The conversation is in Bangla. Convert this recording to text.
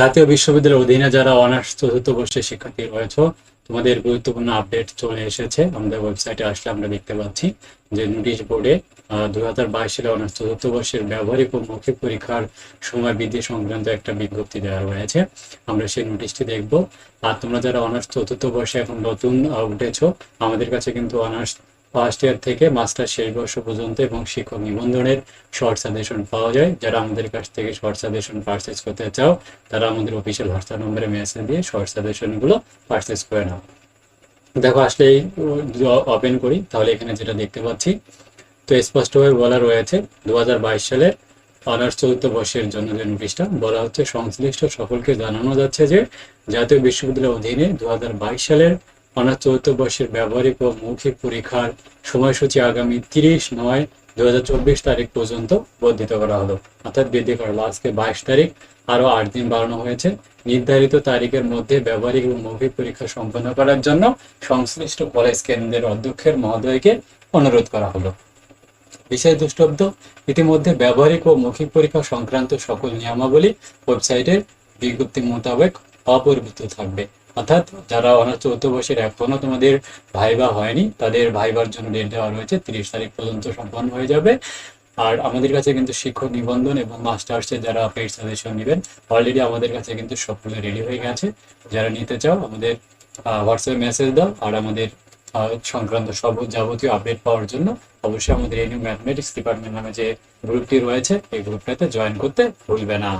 জাতীয় বিশ্ববিদ্যালয়ের অধীনে যারা অনার্স চতুর্থ বর্ষের শিক্ষার্থী রয়েছে, তোমাদের গুরুত্বপূর্ণ আপডেট চলে এসেছে। আমাদের ওয়েবসাইটে আসলে আমরা দেখতে পাচ্ছি যে নোটিশ বোর্ডে দু হাজার বাইশ সালে অনার্স চতুর্থ বর্ষের ব্যবহারিক ও মৌখিক পরীক্ষার সময় বৃদ্ধি সংক্রান্ত একটা বিজ্ঞপ্তি দেওয়া রয়েছে আমরা সেই নোটিশটি দেখব। আর তোমরা যারা অনার্স চতুর্থ বর্ষে এখন নতুন উঠেছো, আমাদের কাছে কিন্তু অনার্স ফার্স্ট ইয়ার থেকে মাস্টার শেষ বর্ষ পর্যন্ত এবং শিক্ষক নিবন্ধনের শর্ট সাজেশন পাওয়া যায়। যারা আমাদের কাছ থেকে শর্ট সাজেশন পারচেস করতে চাও, তারা আমাদের অফিসিয়াল হোয়াটসঅ্যাপ নম্বরে মেসেজ দিয়ে শর্ট সাজেশনগুলো পারচেস করে নাও। দেখো, আসলে ওপেন করি। তাহলে এখানে যেটা দেখতে পাচ্ছি, তো স্পষ্টভাবে বলা রয়েছে দু হাজার বাইশ সালে অনার্স চতুর্থ বর্ষের জন্য যে নোটিশটা বলা হচ্ছে, সংশ্লিষ্ট সকলকে জানানো যাচ্ছে যে, জাতীয় বিশ্ববিদ্যালয়ের অধীনে দু হাজার বাইশ সালের অনার্স চতুর্থ বর্ষের ব্যবহারিক ও মৌখিক পরীক্ষার সময়সূচি আগামী তিরিশ নয় দু তারিখ পর্যন্ত বর্ধিত করা হলো। অর্থাৎ বৃদ্ধি করা হলো। আজকে বাইশ তারিখ আরও আট দিন বাড়ানো হয়েছে। নির্ধারিত তারিখের মধ্যে ব্যবহারিক এবং মৌখিক পরীক্ষা সম্পন্ন করার জন্য সংশ্লিষ্ট কলেজ কেন্দ্রের অধ্যক্ষের মহোদয়কে অনুরোধ করা হলো। বিষয় দুষ্টব্দ, ইতিমধ্যে ব্যবহারিক ও মৌখিক পরীক্ষা সংক্রান্ত সকল নিয়মাবলী ওয়েবসাইটের বিজ্ঞপ্তি মোতাবেক অপরিবর্তিত থাকবে। অর্থাৎ যারা অনার্স চৌদ্দ বছর এখনও তোমাদের ভাইবা হয়নি, তাদের ভাইবার জন্য ডেট দেওয়া রয়েছে, তিরিশ তারিখ পর্যন্ত সম্পন্ন হয়ে যাবে। আর আমাদের কাছে কিন্তু শিক্ষক নিবন্ধন এবং মাস্টার্সে যারা পেড সাজেশন নেবেন অলরেডি আমাদের কাছে কিন্তু সবগুলো রেডি হয়ে গেছে। যারা নিতে চাও, আমাদের হোয়াটসঅ্যাপে মেসেজ দাও আর আমাদের সংক্রান্ত সব যাবতীয় আপডেট পাওয়ার জন্য অবশ্যই আমাদের এনিউ ম্যাথমেটিক্স ডিপার্টমেন্ট নামে যে গ্রুপটি রয়েছে, এই গ্রুপটাতে জয়েন করতে ভুলবে না।